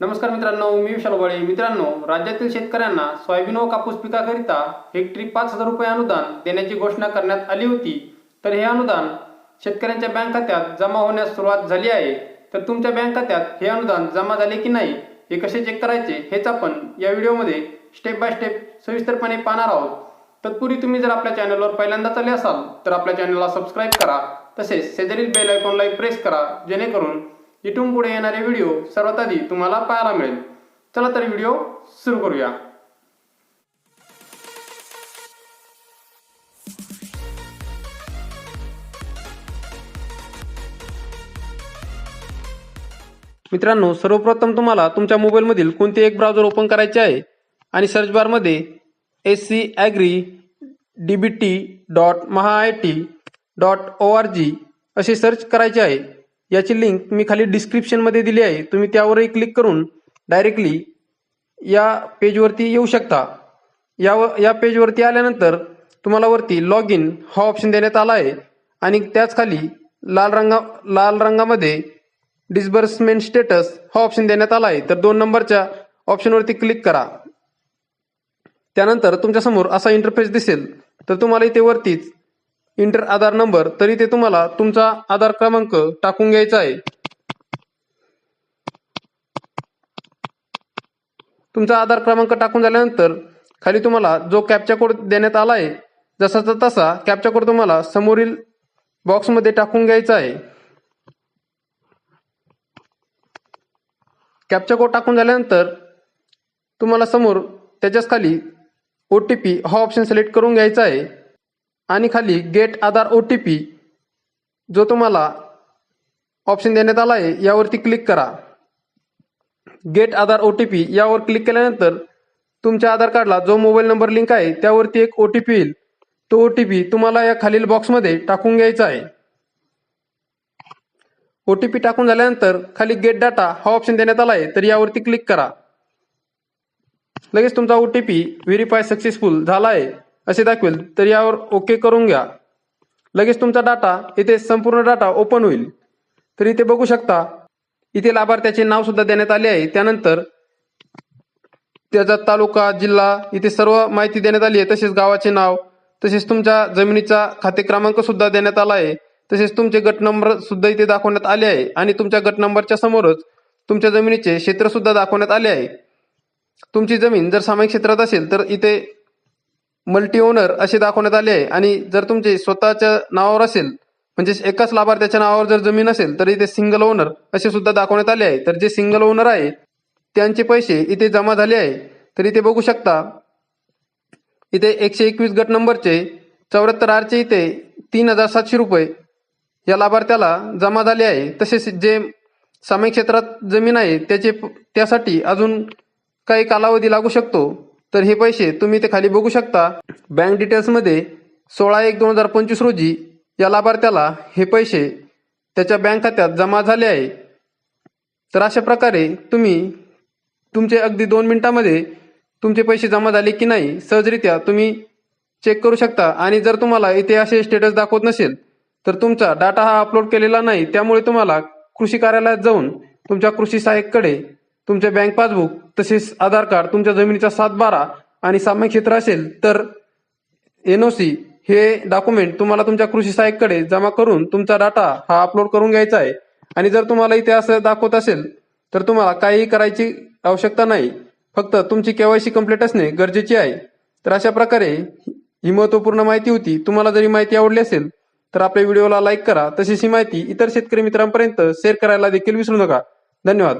नमस्कार मित्रांनो मी विशाल बळे मित्रांनो राज्यातील शेतकऱ्यांना सोयाबीन व कापूस पिकाकरिता हेक्टरी पाच हजार रुपये अनुदान देण्याची घोषणा करण्यात आली होती. तर हे अनुदान शेतकऱ्यांच्या बँक खात्यात जमा होण्यास सुरुवात झाली आहे. तर तुमच्या बँक खात्यात हे अनुदान जमा झाले की नाही हे कसे चेक करायचे हेच आपण या व्हिडिओमध्ये स्टेप बाय स्टेप सविस्तरपणे पाहणार आहोत. तत्पूर्वी तुम्ही जर आपल्या चॅनलवर पहिल्यांदाच आले असाल तर आपल्या चॅनलला सबस्क्राईब करा. तसेच शेजारील बेल आयकॉनलाही प्रेस करा जेणेकरून इथून पुढे येणारे व्हिडिओ सर्वात आधी तुम्हाला पाहायला मिळेल. चला तर व्हिडिओ सुरू करूया. मित्रांनो सर्वप्रथम तुम्हाला तुमच्या मोबाईलमधील कोणते एक ब्राउझर ओपन करायचे आहे? आणि सर्च बारमध्ये S C agri D B T dot Maha I T dot O R G असे सर्च करायचे आहे. याची लिंक मी खाली डिस्क्रिप्शनमध्ये दिली आहे. तुम्ही त्यावरही क्लिक करून डायरेक्टली या पेजवरती येऊ शकता. या या पेजवरती आल्यानंतर तुम्हाला वरती लॉग इन हा ऑप्शन देण्यात आला आहे. आणि त्याच खाली लाल रंगा लाल रंगामध्ये डिस्बर्समेंट स्टेटस हा ऑप्शन देण्यात आला आहे. तर दोन नंबरच्या ऑप्शनवरती क्लिक करा. त्यानंतर तुमच्यासमोर असा इंटरफेस दिसेल. तर तुम्हाला इथे वरतीच इंटर आधार नंबर तरी ते तुम्हाला तुमचा आधार क्रमांक टाकून घ्यायचा आहे. तुमचा आधार क्रमांक टाकून झाल्यानंतर खाली तुम्हाला जो कॅपचा कोड देण्यात आला आहे जसाचा तसा कॅपचा कोड तुम्हाला समोरील बॉक्समध्ये टाकून घ्यायचा आहे. कॅपचा कोड टाकून झाल्यानंतर तुम्हाला समोर त्याच्याच खाली ओ टी पी हा ऑप्शन सिलेक्ट करून घ्यायचा आहे. आणि खाली get Aadhaar O T P जो तुम्हाला ऑप्शन देण्यात आला आहे यावरती क्लिक करा. Get Aadhaar O T P यावर क्लिक केल्यानंतर तुमच्या आधार कार्डला जो मोबाईल नंबर लिंक आहे त्यावरती एक ओ टी पी येईल. तो ओ टी पी तुम्हाला या खालील बॉक्समध्ये टाकून घ्यायचा आहे. ओ टी पी टाकून झाल्यानंतर खाली गेट डाटा हा ऑप्शन देण्यात आला आहे तर यावरती क्लिक करा. लगेच तुमचा O T P verify successful झाला आहे. असे दाखवेल तर यावर ओके करून घ्या. लगेच तुमचा डाटा इथे संपूर्ण डाटा ओपन होईल. तर इथे बघू शकता इथे लाभार्थ्याचे नाव सुद्धा देण्यात आले आहे. त्यानंतर त्याचा तालुका जिल्हा इथे सर्व माहिती देण्यात आली आहे. तसेच गावाचे नाव तसेच तुमच्या जमिनीचा खाते क्रमांक सुद्धा देण्यात आला आहे. तसेच तुमचे गट नंबर सुद्धा इथे दाखवण्यात आले आहे. आणि तुमच्या गट नंबरच्या समोरच तुमच्या जमिनीचे क्षेत्र सुद्धा दाखवण्यात आले आहे. तुमची जमीन जर सामायिक क्षेत्रात असेल तर इथे मल्टी ओनर असे दाखवण्यात आले आहे. आणि जर तुमचे स्वतःच्या नावावर असेल म्हणजे एकाच लाभार्थ्याच्या नावावर जर जमीन असेल तर इथे सिंगल ओनर असे सुद्धा दाखवण्यात आले आहे. तर जे सिंगल ओनर आहे त्यांचे पैसे इथे जमा झाले आहे. तर इथे बघू शकता इथे एकशे एकवीस गट नंबरचे चौऱ्याहत्तर आरचे इथे तीन हजार सातशे रुपये या लाभार्थ्याला जमा झाले आहे. तसेच जे सामायिक क्षेत्रात जमीन आहे त्याचे त्यासाठी अजून काही कालावधी लागू शकतो. तर हे पैसे तुम्ही ते खाली बघू शकता. बँक डिटेल्समध्ये सोळा एक दोन हजार पंचवीस रोजी या लाभार्थ्याला हे पैसे त्याच्या बँक खात्यात जमा झाले आहे. तर अशा प्रकारे तुम्ही तुमचे अगदी दोन मिनिटामध्ये तुमचे पैसे जमा झाले की नाही सहजरित्या तुम्ही चेक करू शकता. आणि जर तुम्हाला इथे असे स्टेटस दाखवत नसेल तर तुमचा डाटा हा अपलोड केलेला नाही. त्यामुळे तुम्हाला कृषी कार्यालयात जाऊन तुमच्या कृषी सहाय्यककडे तुमचे बँक पासबुक तसेच आधार कार्ड तुमच्या जमिनीचा सात बारा आणि सामायिक क्षेत्र असेल तर एनओसी हे डॉक्युमेंट तुम्हाला तुमच्या कृषी सहाय्यकडे जमा करून तुमचा डाटा हा अपलोड करून घ्यायचा आहे. आणि जर तुम्हाला इथे असं दाखवत असेल तर तुम्हाला काहीही करायची आवश्यकता नाही. फक्त तुमची केवायसी कंप्लीट असणे गरजेचे आहे. तर अशा प्रकारे ही महत्त्वपूर्ण माहिती होती. तुम्हाला जरी माहिती आवडली असेल तर आपल्या व्हिडिओला लाईक करा. तशीच ही माहिती इतर शेतकरी मित्रांपर्यंत शेअर करायला देखील विसरू नका. धन्यवाद.